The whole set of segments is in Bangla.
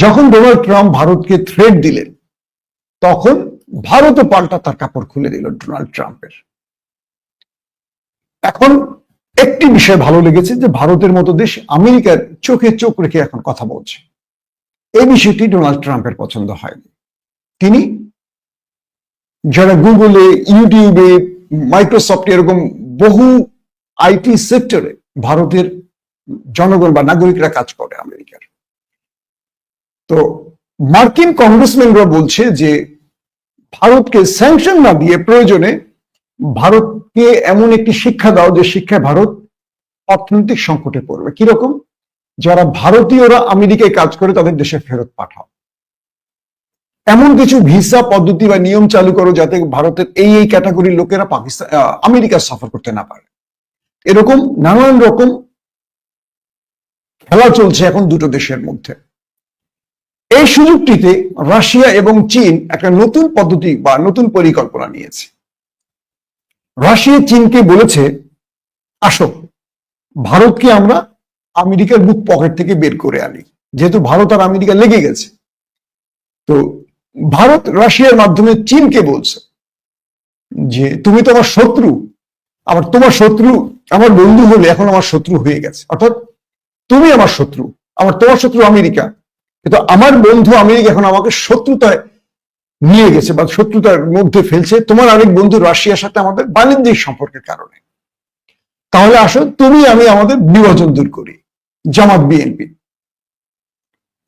যখন ডোনাল্ড ট্রাম্প ভারতকে থ্রেট দিলেন, তখন ভারতও পাল্টা তার কাপড় খুলে দিল ডোনাল্ড ট্রাম্পের। এখন একটি বিষয় ভালো লেগেছে যে ভারতের মতো দেশ আমেরিকার চোখে চোখ রেখে এখন কথা বলছে। এই বিষয়টি ডোনাল্ড ট্রাম্পের পছন্দ হয়নি। তিনি যারা গুগলে, ইউটিউবে, মাইক্রোসফট এরকম বহু আইটি সেক্টরে ভারতের জনগণ বা নাগরিকরা কাজ করে আমেরিকার। তো মার্কিন কংগ্রেসম্যানরা বলছে যে ভারতকে স্যাংশন না দিয়ে প্রয়োজনে ভারতকে এমন একটি শিক্ষা দাও যে শিক্ষায় ভারত অর্থনৈতিক সংকটে পড়বে। কীরকম? যারা ভারতীয়রা আমেরিকায় কাজ করে তাদের দেশে ফেরত পাঠাও। এমন কিছু ভিসা পদ্ধতি বা নিয়ম চালু করো যাতে ভারতের এই এই ক্যাটাগরির লোকেরা পাকিস্তান আমেরিকা সফর করতে না পারে। এরকম নানান রকম খেলা চলছে এখন দুটো দেশের মধ্যে। এই সুযোগটিতে রাশিয়া এবং চীন একটা নতুন পদ্ধতি বা নতুন পরিকল্পনা নিয়েছে। রাশিয়া চীনকে বলেছে, আসো ভারতকে আমরা আমেরিকার বুক পকেট থেকে বের করে আনি। যেহেতু ভারত আর আমেরিকা লেগে গেছে। তো ভারত রাশিয়ার মাধ্যমে চীনকে বলছে যে, তুমি তো আমার শত্রু, আবার তোমার শত্রু, আমার বন্ধু হলে এখন আমার শত্রু হয়ে গেছে। অর্থাৎ তুমি আমার শত্রু আমার তোমার শত্রু আমেরিকা। কিন্তু আমার বন্ধু আমেরিকা এখন আমাকে শত্রুতায় নিয়ে গেছে বা শত্রুতার মধ্যে ফেলছে। তোমার আরেক বন্ধু রাশিয়ার সাথে আমাদের বাণিজ্যিক সম্পর্কের কারণে। তাহলে আসো তুমি, আমি আমাদের বিভাজন দূর করি, জামাত বিএনপি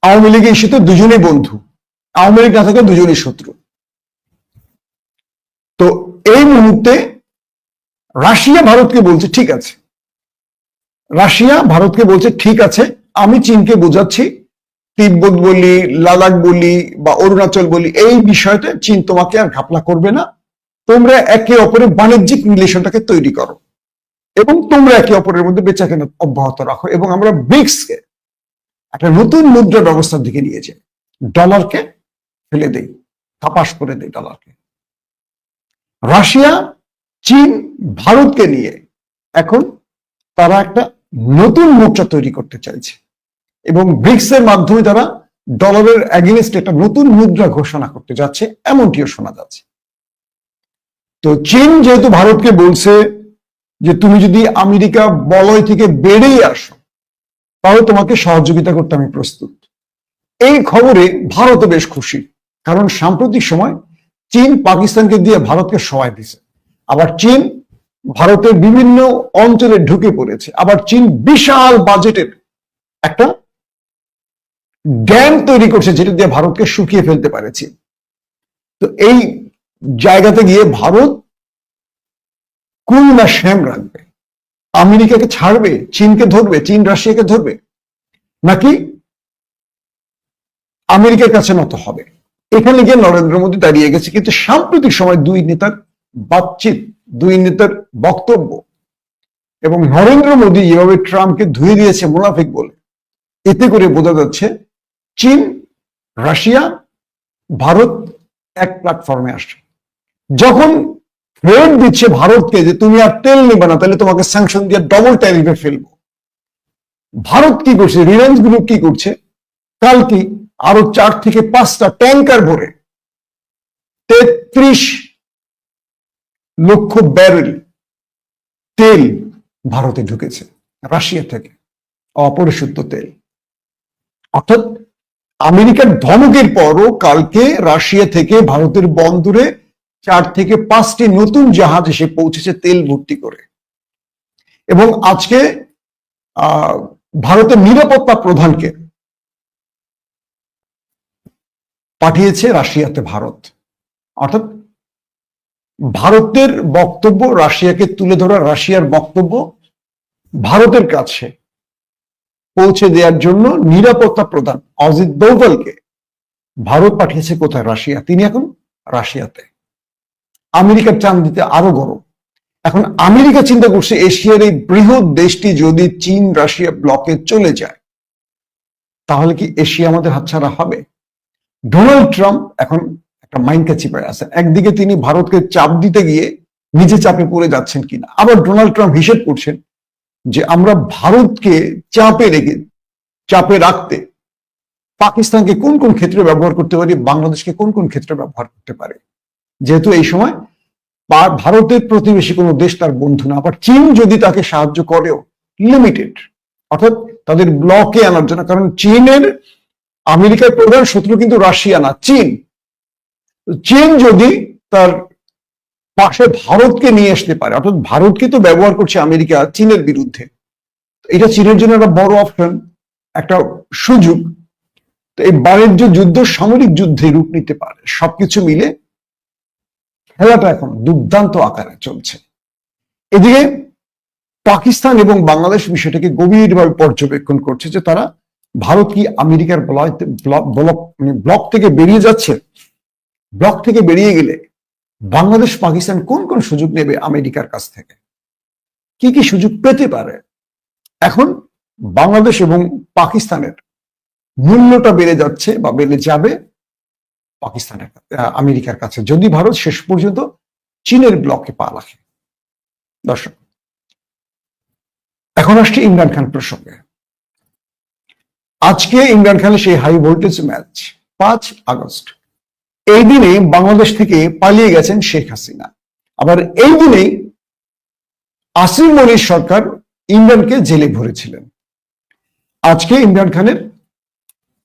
আওয়ামী লীগ ইস্যুতে দুজনেই বন্ধু, আওয়ামী লীগ না থাকে দুজনেই শত্রু। তো এই মুহূর্তে রাশিয়া ভারতকে বলছে, ঠিক আছে। রাশিয়া ভারতকে বলছে, ঠিক আছে, আমি চীনকে বোঝাচ্ছি তিব্বত বলি, লাদাখ বলি বা অরুণাচল বলি, এই বিষয়তে চীন তোমাকে আর ঘাপলা করবে না। তোমরা একে অপরের বাণিজ্যিক রিলেশনটাকে তৈরি করো এবং তোমরা একে অপরের মধ্যে বেচাকেনা অব্যাহত রাখো এবং আমরা ব্রিক্সকে একটা নতুন মুদ্রা ব্যবস্থার দিকে নিয়ে যাই। ডলারকে ফেলে দেই তাপাস করে দেই ডলারকে। রাশিয়া, চীন, ভারতকে নিয়ে এখন তারা একটা নতুন মুদ্রা তৈরি করতে চাইছে। এবং ব্রিক্স এর মাধ্যমে তারা ডলারের অ্যাগেনস্ট একটা নতুন মুদ্রা ঘোষণা করতে যাচ্ছে, এমনটিও শোনা যাচ্ছে। তো চীন যেহেতু ভারতকে বলছে যে তুমি যদি আমেরিকা বলয় থেকে বেড়েই আসো, তাহলে তোমাকে সহযোগিতা করতে আমি প্রস্তুত। এই খবরে ভারতও বেশ খুশি, কারণ সাম্প্রতিক সময় চীন পাকিস্তানকে দিয়ে ভারতকে সহায় দিছে আবার চীন ভারতের বিভিন্ন অঞ্চলে ঢুকে পড়েছে। আবার চীন বিশাল বাজেটের একটা জ্ঞান তৈরি করছে যেটা দিয়ে ভারতকে শুকিয়ে ফেলতে পারে চীন তো এই জায়গাতে গিয়ে ভারত কুল না শ্যাম রাখবে? আমেরিকাকে ছাড়বে? চীনকে ধরবে? চীন রাশিয়াকে ধরবে? নাকি আমেরিকার কাছে নত হবে? এখানে গিয়ে নরেন্দ্র মোদী দাঁড়িয়ে গেছে। কিন্তু সাম্প্রতিক সময় দুই নেতার বাতচিত, দুই নেতার বক্তব্য এবং নরেন্দ্র মোদী যেভাবে ট্রাম্পকে ধুয়ে দিয়েছে মুনাফিক বলে, এতে করে বোঝা যাচ্ছে চীন, রাশিয়া, ভারত এক প্ল্যাটফর্মে আসছে। যখন ফেরত দিচ্ছে ভারতকে যে তুমি আর তেল নেবে না, তাহলে তোমাকে স্যাংশন দিয়ে ডবল ট্যারিফে ফেলব। ভারত কি করছে? রিলায়েন্স গ্রুপ কি করছে? কালকে আরও চার থেকে পাঁচটা ট্যাঙ্কার ভরে তেত্রিশ লক্ষ ব্যারেল তেল ভারতে ঢুকেছে, রাশিয়া থেকে অপরিশুদ্ধ তেল। অর্থাৎ আমেরিকার ধমকের পরও কালকে রাশিয়া থেকে ভারতের বন্দরে চার থেকে পাঁচটি নতুন জাহাজ এসে পৌঁছেছে তেল ভর্তি করে। এবং আজকে ভারতের নিরাপত্তা প্রধানকে পাঠিয়েছে রাশিয়াতে ভারত। অর্থাৎ ভারতের বক্তব্য, রাশিয়াকে তুলে ধরা, রাশিয়ার বক্তব্য ভারতের কাছে। পৌঁছে দেওয়ার জন্য নিরাপত্তা প্রধান অজিত দোভালকে ভারত পাঠিয়েছে কোথায়? রাশিয়া। তিনি এখন রাশিয়াতে। আমেরিকার চান্দিতে আরও গরম। এখন আমেরিকা চিন্তা করছে এশিয়ার এই বৃহৎ দেশটি যদি চীন, রাশিয়া ব্লকে চলে যায়, তাহলে কি এশিয়া আমাদের হাতছাড়া হবে? ডোনাল্ড ট্রাম্প এখন একটা মাইন্ডকে চিপায় আছেন একদিকে তিনি ভারতকে চাপ দিতে গিয়ে নিজে চাপে পড়ে যাচ্ছেন কিনা, আবার ডোনাল্ড ট্রাম্প হিসেব করছেন যে আমরা ভারতকে চাপে রেখে, চাপে রাখতে পাকিস্তানকে কোন কোন ক্ষেত্রে ব্যবহার করতে পারি, বাংলাদেশকে কোন কোন ক্ষেত্রে ব্যবহার করতে পারে? যেহেতু এই সময় ভারতের প্রতিবেশী কোনো দেশ তার বন্ধু না, আবার চীন যদি তাকে সাহায্য করেও লিমিটেড অর্থাৎ তাদের ব্লকে আনার জন্য, কারণ চীনের, আমেরিকার প্রধান শত্রু কিন্তু রাশিয়া না, চীন। চীন যদি তার পাশে ভারতকে নিয়ে আসতে পারে। অর্থাৎ ভারতকে তো ব্যবহার করছে আমেরিকা, চীনের বিরুদ্ধে। এটা চীনের জন্য একটা বড় অপশন একটা সুযোগ। তো এই বাণিজ্য যুদ্ধ সামরিক যুদ্ধে রূপ নিতে পারে। সবকিছু মিলে খেলাটা এখন দুর্দান্ত আকারে চলছে। এদিকে পাকিস্তান এবং বাংলাদেশ বিষয়টাকে গভীরভাবে পর্যবেক্ষণ করছে যে তারা ভারত কি আমেরিকার ব্লক- মানে ব্লক থেকে বেরিয়ে যাচ্ছে? ব্লক থেকে বেরিয়ে গেলে বাংলাদেশ, পাকিস্তান কোন কোন সুযোগ নেবে আমেরিকার কাছ থেকে? কি কি সুযোগ পেতে পারে? এখন বাংলাদেশ এবং পাকিস্তানের মূল্যটা বেড়ে যাচ্ছে বা বেড়ে যাবে পাকিস্তানের আমেরিকার কাছে। যদি ভারত শেষ পর্যন্ত চীনের ব্লকে পা রাখে। দর্শক, এখন আসছে ইমরান খান প্রসঙ্গে। আজকে ইমরান খানের সেই হাই ভোল্টেজ ম্যাচ পাঁচ আগস্ট। এই দিনে বাংলাদেশ থেকে পালিয়ে গেছেন শেখ হাসিনা। আবার এই দিনেই আসিম মনির সরকার ইমরানকে জেলে ভরেছিলেন। আজকে ইমরান খানের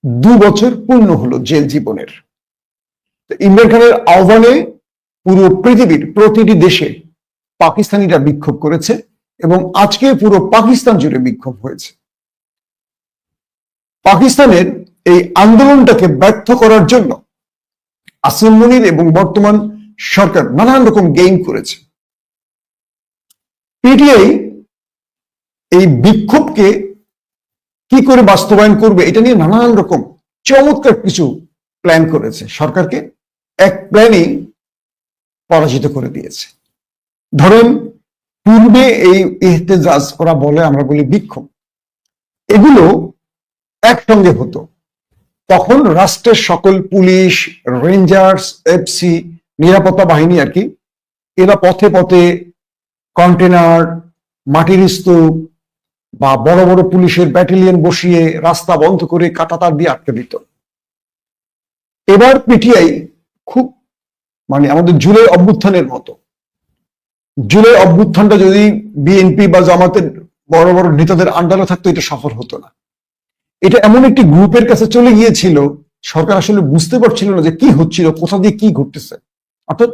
দু বছর পূর্ণ হলো জেল জীবনের। ইমরান খানের আহ্বানে পুরো পৃথিবীর প্রতিটি দেশে পাকিস্তানিরা বিক্ষোভ করেছে এবং আজকে পুরো পাকিস্তান জুড়ে বিক্ষোভ হয়েছে। পাকিস্তানের এই আন্দোলনটাকে ব্যর্থ করার জন্য আসিম মুনির এবং বর্তমান সরকার নানান রকম গেইম করেছে। পিটিআই এই বিক্ষোভকে কি করে বাস্তবায়ন করবে এটা নিয়ে নানান রকম চমৎকার কিছু প্ল্যান করেছে। সরকারকে এক প্ল্যানেই পরাজিত করে দিয়েছে। ধরেন, পূর্বে এই ইহতেজাজ করা বলে আমরা বলি বিক্ষোভ। এগুলো একসঙ্গে হতো। তখন রাষ্ট্রের সকল পুলিশ, রেঞ্জার্স, এফসি, নিরাপত্তা বাহিনী আর কি, এরা পথে পথে কন্টেনার, মাটির স্তূপ বা বড় বড় পুলিশের ব্যাটালিয়ন বসিয়ে রাস্তা বন্ধ করে কাটাতার দিয়ে আটকে দিত। এবার পিটিআই খুব মানে আমাদের জুলাই অভ্যুত্থানের মতো। জুলাই অভ্যুত্থানটা যদি বিএনপি বা জামাতের বড় বড় নেতাদের আন্ডারে থাকতো, এটা সফল হতো না। এটা এমন একটি গ্রুপের কাছে চলে গিয়েছিল, সরকার আসলে বুঝতে পারছিল না যে কি হচ্ছিল, কোথা দিয়ে কি ঘটতেছে। অর্থাৎ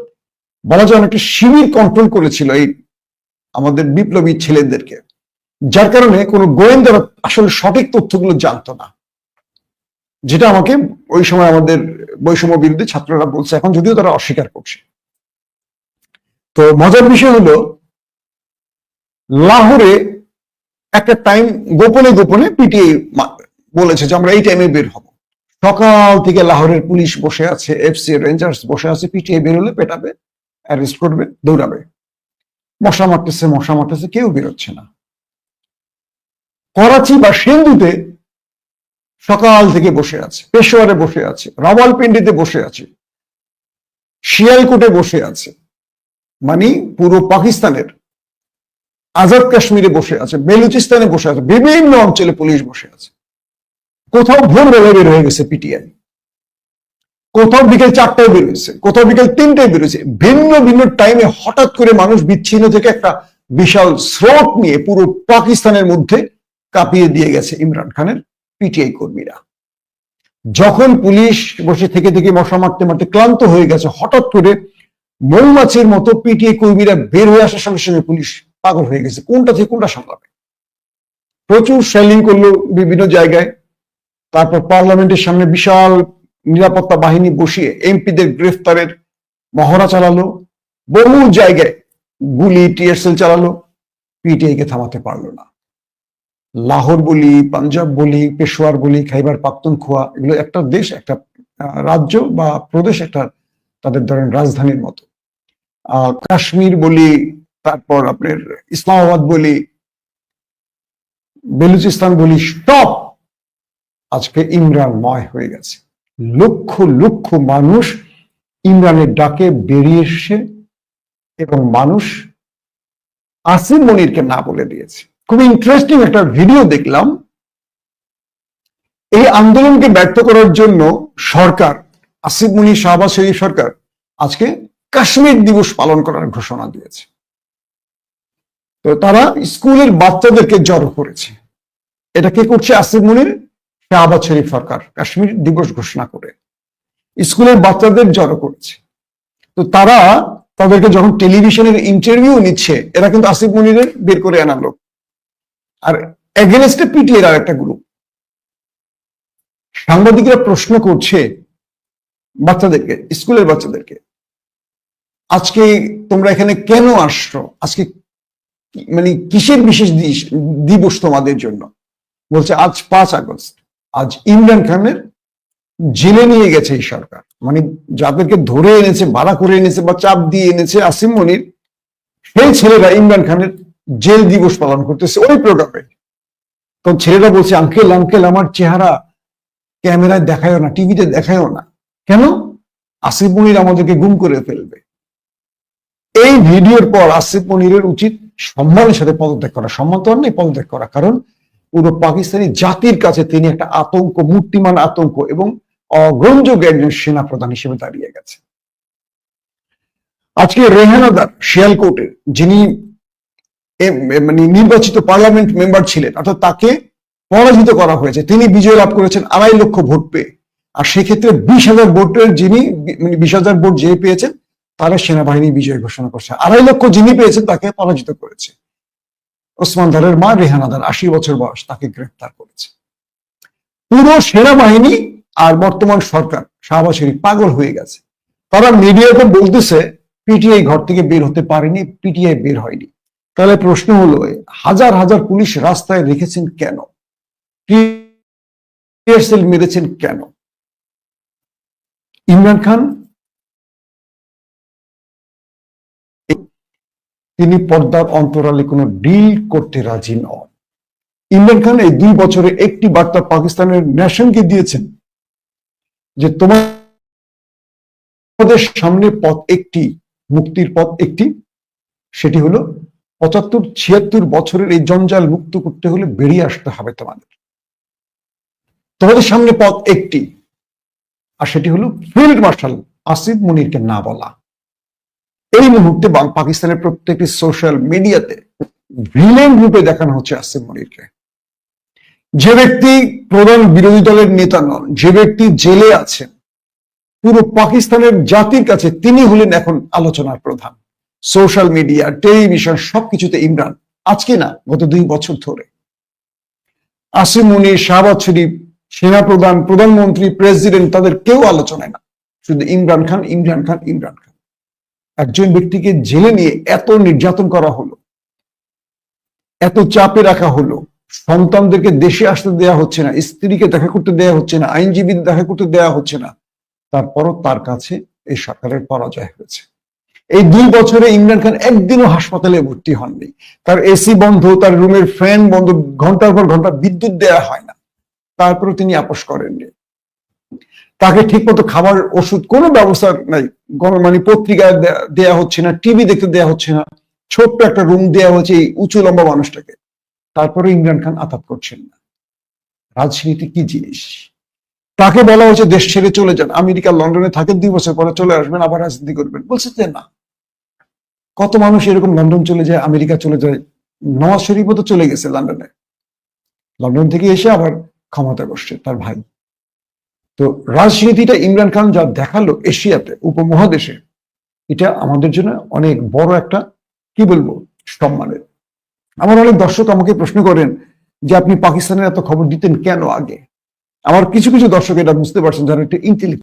বলা যায় অনেকটা শিবির কন্ট্রোল করেছিল এই আমাদের বিপ্লবী ছেলেদেরকে। যার কারণে কোনো গোয়েন্দারা আসলে সঠিক তথ্যগুলো জানতো না। যেটা আমাকে ওই সময় আমাদের বৈষম্য বিরোধী ছাত্ররা বলছে, এখন যদিও তারা অস্বীকার করছে। তো মজার বিষয় হলো, লাহোরে একটা টাইম গোপনে গোপনে পিটিআই বলেছে যে আমরা এই টাইমে বের হব। সকাল থেকে লাহোরের পুলিশ বসে আছে এফসি রেঞ্জার্স বসে আছে পিটিআই বেরোলে পেটাবে অ্যারেস্ট করবে, দৌড়াবে। মশা মারতেছে মশা মারতেছে, কেউ বেরোচ্ছে না। করাচি বা সিন্ধুতে সকাল থেকে বসে আছে, পেশোয়ারে বসে আছে, রাওয়ালপিন্ডিতে বসে আছে, শিয়ালকোটে বসে আছে মানে পুরো পাকিস্তানের, আজাদ কাশ্মীরে বসে আছে, বেলুচিস্তানে বসে আছে, বিভিন্ন অঞ্চলে পুলিশ বসে আছে। কোথাও ভোরবেলায় বের হয়ে গেছে পিটিআই কোথাও বিকেল চারটায় বেরোয়েছে কোথাও বিকেল তিনটায় বেরোয়েছে ভিন্ন ভিন্ন টাইমে হঠাৎ করে মানুষ বিচ্ছিন্ন থেকে একটা বিশাল স্রোত নিয়ে পুরো পাকিস্তানের মধ্যে কাঁপিয়ে দিয়ে গেছে ইমরান খানের পিটিআই কর্মীরা। যখন পুলিশ বসে থেকে থেকে মশা মারতে মারতে ক্লান্ত হয়ে গেছে, হঠাৎ করে মৌমাছির মতো পিটিআই কর্মীরা বের হয়ে আসার সঙ্গে সঙ্গে পুলিশ পাগল হয়ে গেছে। কোনটা থেকে কোনটা সামলাবে? প্রচুর সেলিং করল বিভিন্ন জায়গায়। তারপর পার্লামেন্টের সামনে বিশাল নিরাপত্তা বাহিনী বসিয়ে এমপিদের গ্রেফতারের মহড়া চালালো। বহু জায়গায় গুলি টিয়ারসেল চালালো। পিটিআই কে থামাতে পারল না। লাহোর বলি পাঞ্জাব বলি পেশোয়ার বলি খাইবার পাখতুনখোয়া এগুলো একটা দেশ, একটা রাজ্য বা প্রদেশ, একটা তাদের ধরেন রাজধানীর মতো। কাশ্মীর বলি, তারপর আপনার ইসলামাবাদ বলি, বেলুচিস্তান বলি, সব আজকে ইমরানময় হয়ে গেছে। লক্ষ লক্ষ মানুষ ইমরানের ডাকে বেরিয়ে এসে এবং মানুষ আসিম মনিরকে না বলে দিয়েছে। খুব ইন্টারেস্টিং একটা ভিডিও দেখলাম। এই আন্দোলনকে ব্যর্থ করার জন্য সরকার আসিফ মুনি শাহবাজ শরীফ সরকার আজকে কাশ্মীর দিবস পালন করার ঘোষণা দিয়েছে। তো তারা স্কুলের বাচ্চাদেরকে জড়ো করেছে। এটা কে করছে আসিফ মুনির? শাহবাজ শরীফ সরকার কাশ্মীর দিবস ঘোষণা করে। স্কুলের বাচ্চাদের জড়ো করেছে। তো তারা তাদেরকে যখন টেলিভিশনের ইন্টারভিউ নিচ্ছে, এরা কিন্তু আসিফ মুনিরের বের করে আনা লোক। আর এগেনস্টে পিটিএর আর একটা গ্রুপ সাংবাদিকরা প্রশ্ন করছে বাচ্চাদেরকে, স্কুলের বাচ্চাদেরকে, আজকে তোমরা এখানে কেন আসছো? আজকে মানে কিসের বিশেষ দিবস তোমাদের জন্য? বলছে, আজ পাঁচ আগস্ট। আজ ইমরান খানের জেলে নিয়ে গেছে এই সরকার। মানে যাদেরকে ধরে এনেছে ভাড়া করে এনেছে বা চাপ দিয়ে এনেছে আসিম মনির, সেই ছেলেরা ইমরান খানের জেল দিবস পালন করতেছে ওই প্রোগ্রামে তখন ছেলেরা বলছে, আঙ্কেল আঙ্কেল, আমার চেহারা ক্যামেরায় দেখায়ও না, টিভিতে দেখায়ও না। কেন? আসিফ মনির আমাদেরকে গুম করে ফেলবে। এই ভিডিওর পর আসিফ মনিরের উচিত সম্মানের সাথে পদত্যাগ করা। সম্মান তো আর নেই পদত্যাগ করা। কারণ পুরো পাকিস্তানি জাতির কাছে তিনি একটা আতঙ্ক, মূর্তিমান আতঙ্ক এবং অগ্রহণযোগ্য একজন সেনা প্রধান হিসেবে দাঁড়িয়ে গেছে আজকে রেহানাদার শিয়ালকোটের যিনি মানে নির্বাচিত পার্লামেন্ট মেম্বার ছিলেন, অর্থাৎ তাকে পরাজিত করা হয়েছে, তিনি বিজয় লাভ করেছেন আড়াই লক্ষ ভোট পেয়ে। আর সেক্ষেত্রে বিশ হাজার ভোটের যিনি মানে বিশ হাজার ভোট যে পেয়েছেন, তারা সেনাবাহিনী বিজয় ঘোষণা করছে। আড়াই লক্ষ যিনি পেয়েছেন, তাকে পরাজিত করেছে। ওসমান দারের মা রেহানাদার আশি বছর বয়স, তাকে গ্রেফতার করেছে। পুরো সেনাবাহিনী আর বর্তমান সরকার শাহবাজ শরীফ পাগল হয়ে গেছে। তারা মিডিয়াতে বলতেছে, পিটিআই ঘর থেকে বের হতে পারেনি, পিটিআই বের হয়নি। তাহলে প্রশ্ন হলো হাজার হাজার পুলিশ রাস্তায় রেখেছেন কেন? মেরেছেন কেন? ইমরান খান তিনি পর্দার অন্তরালে কোনো ডিল করতে রাজি নন। ইমরান খান এই দুই বছরে একটি বার্তা পাকিস্তানের ন্যাশনকে দিয়েছেন যে তোমাদের সামনে পথ একটি, মুক্তির পথ একটি, সেটি হলো পঁচাত্তর, ছিয়াত্তর বছরের এই জঞ্জাল মুক্ত করতে হলে বেরিয়ে আসতে হবে তোমাদের। তোমাদের সামনে পথ একটি, আর সেটি হলো ফিল্ড মার্শাল আসিফ মনিরকে না বলা। এই মুহূর্তে পাকিস্তানের প্রত্যেকটি সোশ্যাল মিডিয়াতে ভিলেন রূপে দেখানো হচ্ছে আসিফ মনিরকে। যে ব্যক্তি প্রধান বিরোধী দলের নেতা নন, যে ব্যক্তি জেলে আছেন, পুরো পাকিস্তানের জাতির কাছে তিনি হলেন এখন আলোচনার প্রধান। সোশ্যাল মিডিয়া টেলিভিশন সবকিছুতে ইমরান। আজকে না, গত দুই বছর ধরে। আসিম মুনির, শাহবাজ শরীফ, সেনাপ্রধান, প্রধানমন্ত্রী প্রেসিডেন্ট তাদের কেউ আলোচনায় না। শুধু ইমরান খান ইমরান খান ইমরান খান। একজন ব্যক্তিকে জেলে নিয়ে এত নির্যাতন করা হলো, এত চাপে রাখা হলো, সন্তানদেরকে দেশে আসতে দেয়া হচ্ছে না, স্ত্রীকে দেখা করতে দেয়া হচ্ছে না আইনজীবী দেখা করতে দেয়া হচ্ছে না, তারপরও তার কাছে এই সরকারের পরাজয় হয়েছে। এই দুই বছরে ইমরান খান একদিনও হাসপাতালে ভর্তি হননি। তার এসি বন্ধ, তার রুমের ফ্যান বন্ধ, ঘণ্টার পর ঘণ্টা বিদ্যুৎ দেয়া হয় না। তারপরে তিনি আপোষ করেননি। তাকে ঠিকমতো খাবার, ওষুধ কোনো ব্যবস্থা নাই। গণ- মানে পত্রিকায় দেয়া- হচ্ছে না, টিভি দেখতে দেয়া হচ্ছে না। ছোট্ট একটা রুম দেয়া হচ্ছে এই উঁচু লম্বা মানুষটাকে। তারপরে ইমরান খান আতাত করছেন না। রাজনীতি কি জিনিস? তাকে বলা হয়েছে দেশ ছেড়ে চলে যান। আমেরিকা, লন্ডনে থাকেন, দুই বছর পরে চলে আসবেন, আবার রাজনীতি করবেন। বলছে যে না। কত মানুষ এরকম লন্ডন চলে যায়, আমেরিকা চলে যায়। নওয়াজ শরীফও তো চলে গেছে লন্ডনে। লন্ডন থেকে এসে আবার ক্ষমতা বসছে তার ভাই। তো রাজনীতিটা ইমরান খান যা দেখাল এশিয়াতে, উপমহাদেশে, এটা আমাদের জন্য অনেক বড় একটা, কি বলব, সম্মানের। আমার অনেক দর্শক আমাকে প্রশ্ন করেন যে আপনি পাকিস্তানের এত খবর দিতেন কেন আগে? আমার কিছু কিছু দর্শক এটা বুঝতে পারছেন যারা একটু ইন্টেলিজেন্ট